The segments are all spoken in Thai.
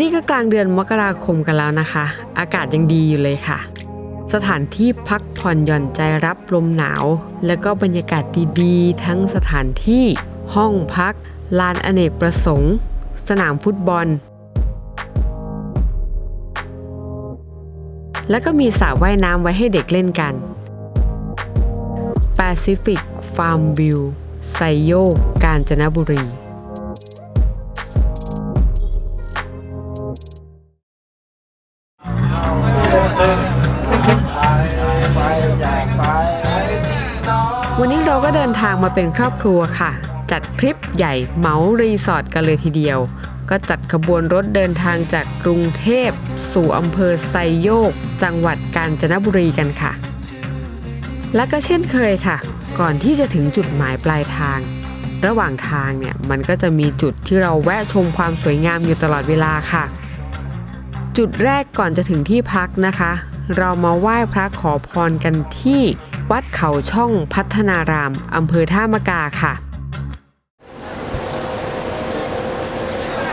นี่ก็กลางเดือนมกราคมกันแล้วนะคะ อากาศยังดีอยู่เลยค่ะ สถานที่พักผ่อนหย่อนใจรับลมหนาว แล้วก็บรรยากาศดีๆ ทั้งสถานที่ ห้องพัก ลานอเนกประสงค์ สนามฟุตบอล แล้วก็มีสระว่ายน้ำไว้ให้เด็กเล่นกัน Pacific Farm View ไซโยก กาญจนบุรี มาเป็นครอบครัวค่ะ จัดทริปใหญ่เหมารีสอร์ทกันเลยทีเดียว ก็จัดขบวนรถเดินทางจากกรุงเทพ สู่อำเภอไซโยก จังหวัดกาญจนบุรีกันค่ะ และก็เช่นเคยค่ะ ก่อนที่จะถึงจุดหมายปลายทาง ระหว่างทางเนี่ยมันก็จะมีจุดที่เราแวะชมความสวยงามอยู่ตลอดเวลาค่ะ จุดแรกก่อนจะถึงที่พักนะคะ เรามาไหว้พระขอพรกันที่วัดเขาช่องพัฒนารามอำเภอท่ามะกาค่ะ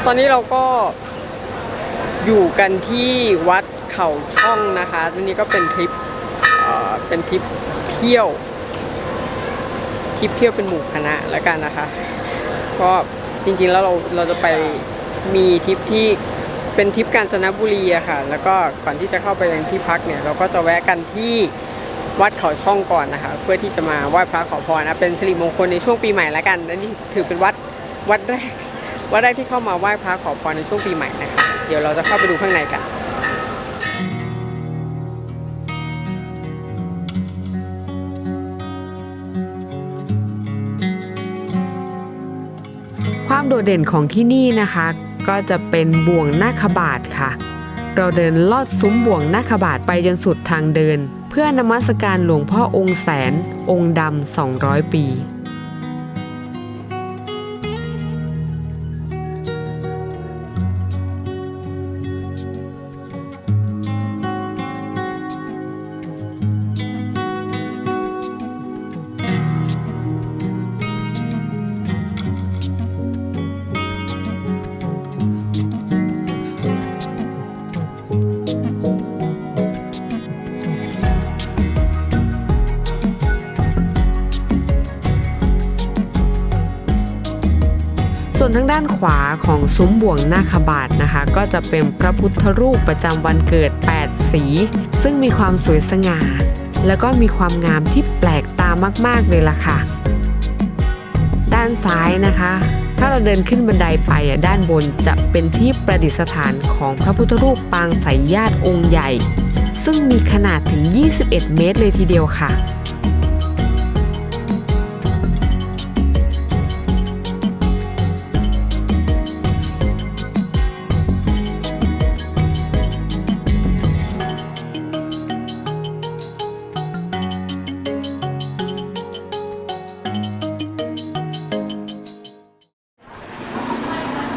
ตอนนี้เราก็อยู่กันที่วัดเขาช่องนะคะอันนี้ก็เป็นทริปเเป็นทริปเที่ยวทริปเที่ยวเป็นหมู่คณะแล้วกันนะคะ ก็จริงๆแล้วเราเราจะไปมีทริปที่ เป็นทริปกาญจนบุรีอะค่ะ แล้วก็ก่อนที่จะเข้าไปยังที่พักเนี่ย เราก็จะแวะกันที่วัดเขาช่องก่อนนะคะ เพื่อที่จะมาไหว้พระขอพรนะเป็นสิริมงคลในช่วงปีใหม่ล้วกันและนี่ถือเป็นวัดวัดแรกวัดแรกที่เข้ามาไหว้พระขอพรในช่วงปีใหม่นะคะเดี๋ยวเราจะเข้าไปดูข้างในกันความโดดเด่นของที่นี่นะคะ ก็จะเป็นบ่วงนาคบาทค่ะ เราเดินลอดซุ้มบ่วงนาคบาทไปจนสุดทางเดิน เพื่อนมัสการหลวงพ่อองค์แสน องค์ดำ200 ปี ทางด้านขวาของซุ้มบ่วงนาคบาทนะคะ ก็จะเป็นพระพุทธรูปประจำวันเกิด 8 สี ซึ่งมีความสวยสง่า แล้วก็มีความงามที่แปลกตามาก ๆ เลยล่ะค่ะ ด้านซ้ายนะคะ ถ้าเราเดินขึ้นบันไดไปอะด้านบนจะเป็นที่ประดิษฐานของพระพุทธรูปปางสายญาติองค์ใหญ่ ซึ่งมีขนาดถึง 21 เมตรเลยทีเดียวค่ะ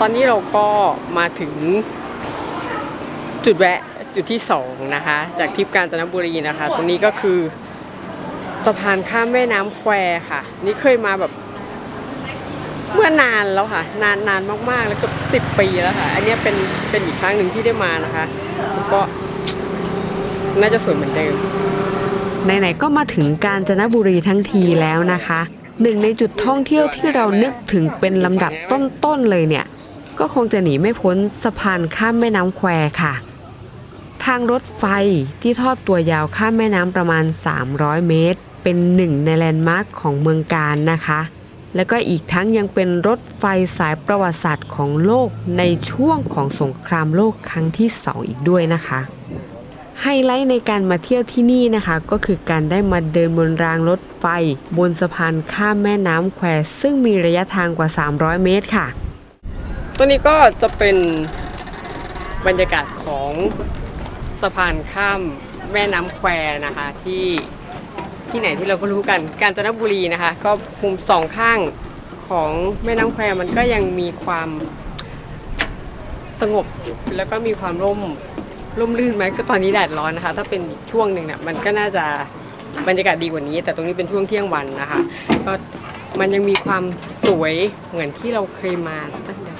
ตอนนี้เราก็มาถึงจุดแวะจุดที่สองนะคะ จากทริปกาญจนบุรีนะคะ ตรงนี้ก็คือสะพานข้ามแม่น้ำแควค่ะ นี่เคยมาแบบเมื่อนานแล้วค่ะ นานนานมากๆแล้วก็สิบปีแล้วค่ะ อันเนี้ยเป็นเป็นอีกครั้งหนึ่งที่ได้มานะคะแล้วก็น่าจะสวยเหมือนเดิมไหนๆก็มาถึงกาญจนบุรีทั้งทีแล้วนะคะหนึ่งในจุดท่องเที่ยวที่เรานึกถึงเป็นลำดับต้นๆเลยเนี่ย ก็คงจะหนีไม่พ้นสะพานข้ามแม่น้ำแควค่ะ ทางรถไฟที่ทอดตัวยาวข้ามแม่น้ำประมาณ 300 เมตร เป็นหนึ่งในแลนด์มาร์คของเมืองการนะคะ แล้วก็อีกทั้งยังเป็นรถไฟสายประวัติศาสตร์ของโลกในช่วงของสงครามโลกครั้งที่ 2 อีกด้วยนะคะไฮไลท์ในการมาเที่ยวที่นี่นะคะ ก็คือการได้มาเดินบนรางรถไฟ บนสะพานข้ามแม่น้ำแควซึ่งมีระยะทางกว่า 300 เมตรค่ะ ตัวนี้ก็จะเป็นบรรยากาศของสะพานข้ามแม่น้ำแควนะคะที่ที่ไหนที่เราก็รู้กันกาญจนบุรีนะคะ ก็มุมสองข้างของแม่น้ำแควมันก็ยังมีความสงบแล้วก็มีความร่มร่มรื่นไหมก็ตอนนี้แดดร้อนนะคะ ถ้าเป็นช่วงหนึ่งเนี่ยมันก็น่าจะบรรยากาศดีกว่านี้ แต่ตรงนี้เป็นช่วงเที่ยงวันนะคะ ก็มันยังมีความสวยเหมือนที่เราเคยมาตั้งแต่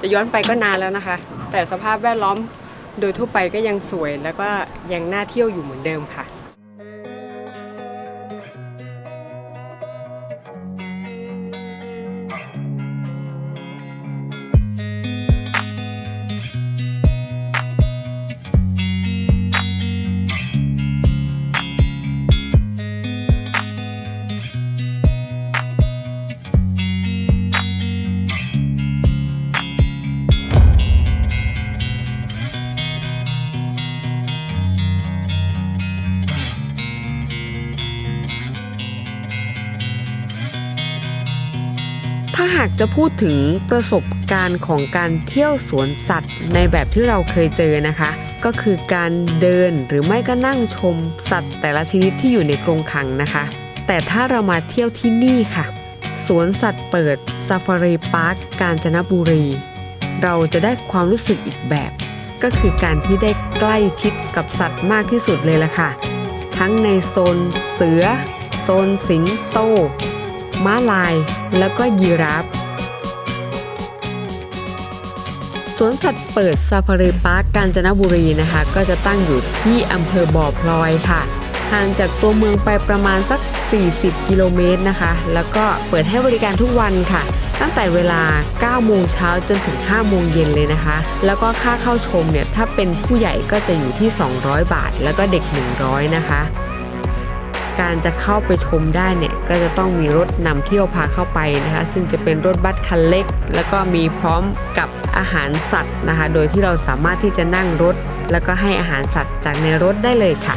จะย้อนไปก็นานแล้วนะคะ แต่สภาพแวดล้อมโดยทั่วไปก็ยังสวยแล้วก็ยังน่าเที่ยวอยู่เหมือนเดิมค่ะ หากจะพูดถึงประสบการณ์ของการเที่ยวสวนสัตว์ ในแบบที่เราเคยเจอนะคะ ก็คือการเดินหรือไม่ก็นั่งชมสัตว์ แต่ละชนิดที่อยู่ในกรงขังนะคะ แต่ถ้าเรามาเที่ยวที่นี่ค่ะ สวนสัตว์เปิดซาฟารีพาร์คกาญจนบุรี เราจะได้ความรู้สึกอีกแบบ ก็คือการที่ได้ใกล้ชิดกับสัตว์มากที่สุดเลยล่ะค่ะ ทั้งในโซนเสือ โซนสิงโต ม้าลาย แล้วก็ยีราฟสวนสัตว์เปิดซาฟารีพาร์คกาญจนบุรีนะคะ ก็จะตั้งอยู่ที่อำเภอบ่อพลอยค่ะห่างจากตัวเมืองไปประมาณสัก 40 กิโลเมตรนะคะ แล้วก็เปิดให้บริการทุกวันค่ะ ตั้งแต่เวลา 9 โมงเช้าจนถึง 5 โมงเย็นเลยนะคะ แล้วก็ค่าเข้าชมเนี่ย ถ้าเป็นผู้ใหญ่ก็จะอยู่ที่ 200 บาท แล้วก็เด็ก 100 นะคะ การจะเข้าไปชมได้เนี่ยก็จะต้องมีรถนำเที่ยวพาเข้าไปนะคะ ซึ่งจะเป็นรถบัสคันเล็ก แล้วก็มีพร้อมกับอาหารสัตว์นะคะ โดยที่เราสามารถที่จะนั่งรถ แล้วก็ให้อาหารสัตว์จากในรถได้เลยค่ะ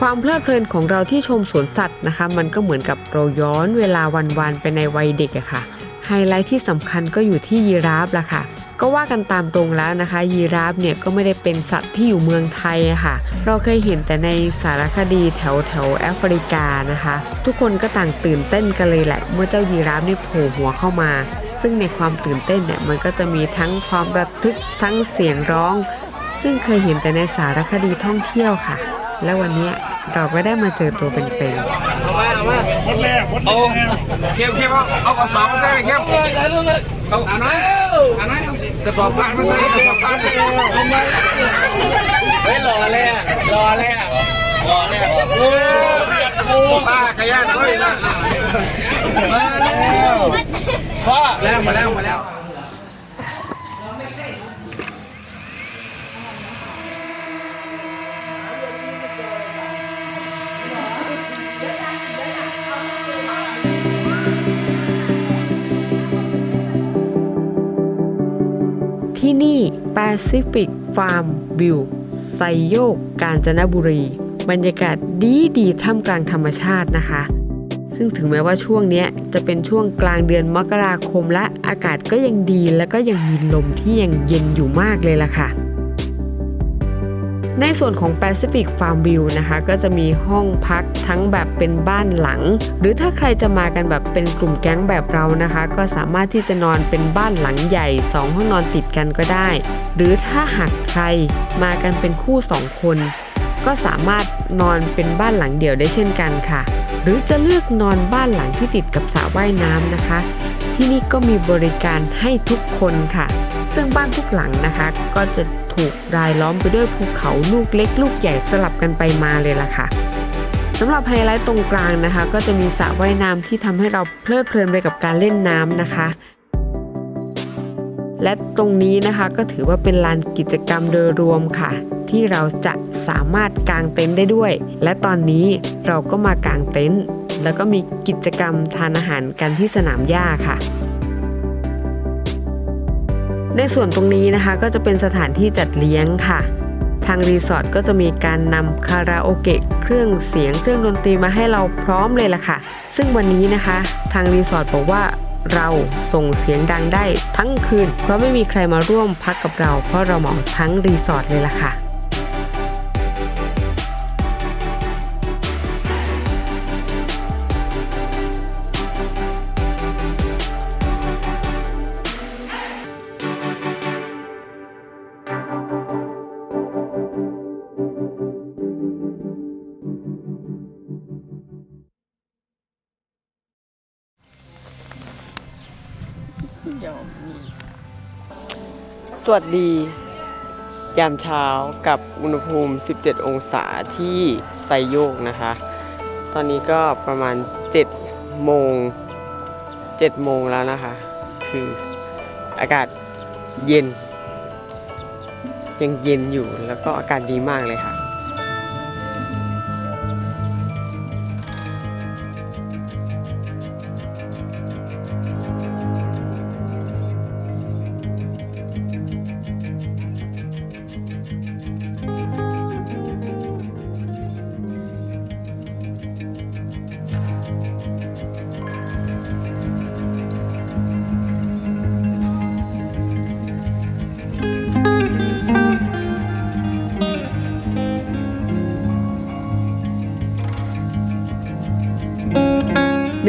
ความเพลิดเพลินของเราที่ชมสวนสัตว์นะคะ มันก็เหมือนกับเราย้อนเวลาวันๆไปในวัยเด็กอะค่ะไฮไลท์ที่สำคัญก็อยู่ที่ยีราฟละค่ะ ก็ว่ากันตามตรงแล้วนะคะ ยีราฟเนี่ยก็ไม่ได้เป็นสัตว์ที่อยู่เมืองไทยค่ะ เราเคยเห็นแต่ในสารคดีแถวแถวแอฟริกานะคะ ทุกคนก็ต่างตื่นเต้นกันเลยแหละ เมื่อเจ้ายีราฟนี่โผล่หัวเข้ามา ซึ่งในความตื่นเต้นเนี่ยมันก็จะมีทั้งความระทึกทั้งเสียงร้อง ซึ่งเคยเห็นแต่ในสารคดีท่องเที่ยวค่ะ และวันนี้เราก็ได้มาเจอตัวเป็นๆเอามาเอามาหมดแล้วหมดแล้วเข้มเข้มเอาเอาสอบมาใส่เข้มเอาอันนั้นอันนั้น กระสอบผ่านมาใส่กระสอบผ่านเอามาเฮ้ยรอเลยอะหล่อเลยอะหล่อเลยโอ้โหป้ากระยานด้วยนะมาแล้วพ่อแล้วมาแล้วมาแล้ว ที่นี่ Pacific Farm View ไซโยก กาญจนบุรี บรรยากาศดีดีท่ามกลางธรรมชาตินะคะ ซึ่งถึงแม้ว่าช่วงนี้จะเป็นช่วงกลางเดือนมกราคมและอากาศก็ยังดีแล้วก็ยังมีลมที่ยังเย็นอยู่มากเลยล่ะค่ะ ในส่วนของ Pacific Farm View นะคะ ก็จะมีห้องพักทั้งแบบเป็นบ้านหลัง หรือถ้าใครจะมากันแบบเป็นกลุ่มแก๊งแบบเรานะคะ ก็สามารถที่จะนอนเป็นบ้านหลังใหญ่ 2 ห้องนอนติดกันก็ได้ หรือถ้าหากใครมากันเป็นคู่ 2 คน ก็สามารถนอนเป็นบ้านหลังเดี่ยวได้เช่นกันค่ะ หรือจะเลือกนอนบ้านหลังที่ติดกับสระว่ายน้ำนะคะ ที่นี่ก็มีบริการให้ทุกคนค่ะ ซึ่งบ้านทุกหลังนะคะ ก็จะถูกรายล้อมไปด้วยภูเขาลูกเล็ก ลูกใหญ่สลับกันไปมาเลยล่ะค่ะสำหรับไฮไลท์ตรงกลางนะคะ ก็จะมีสระว่ายน้ำที่ทำให้เราเพลิดเพลินไปกับการเล่นน้ำนะคะ และตรงนี้นะคะก็ถือว่าเป็นลานกิจกรรมโดยรวมค่ะ ที่เราจะสามารถกางเต็นท์ได้ด้วย และตอนนี้เราก็มากางเต็นท์แล้วก็มีกิจกรรมทานอาหารกันที่สนามหญ้าค่ะ ในส่วนตรงนี้นะคะก็จะเป็นสถานที่จัดเลี้ยงค่ะ ทางรีสอร์ทก็จะมีการนำคาราโอเกะเครื่องเสียงเครื่องดนตรีมาให้เราพร้อมเลยล่ะค่ะ ซึ่งวันนี้นะคะ ทางรีสอร์ทบอกว่าเราส่งเสียงดังได้ทั้งคืน เพราะไม่มีใครมาร่วมพักกับเรา เพราะเราเหมาทั้งรีสอร์ทเลยล่ะค่ะ สสวัสดี ยามเช้ากับอุณหภูมิ 17 องศาที่ไซโยกนะคะ ตอนนี้ก็ประมาณ 7 โมง 7 โมงแล้วนะคะ คืออากาศเย็น ยังเย็นอยู่แล้วก็อากาศดีมากเลยค่ะ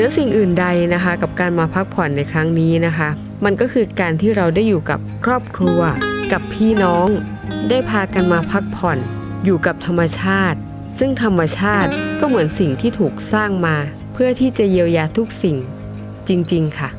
นือสิ่งอื่นใดนะคะกับการมาพักผ่อนในครั้งนี้นะคะ มันก็คือการที่เราได้อยู่กับครอบครัว กับพี่น้อง ได้พากันมาพักผ่อน อยู่กับธรรมชาติ ซึ่งธรรมชาติก็เหมือนสิ่งที่ถูกสร้างมา เพื่อที่จะเยียวยาทุกสิ่งจริง ๆ ค่ะ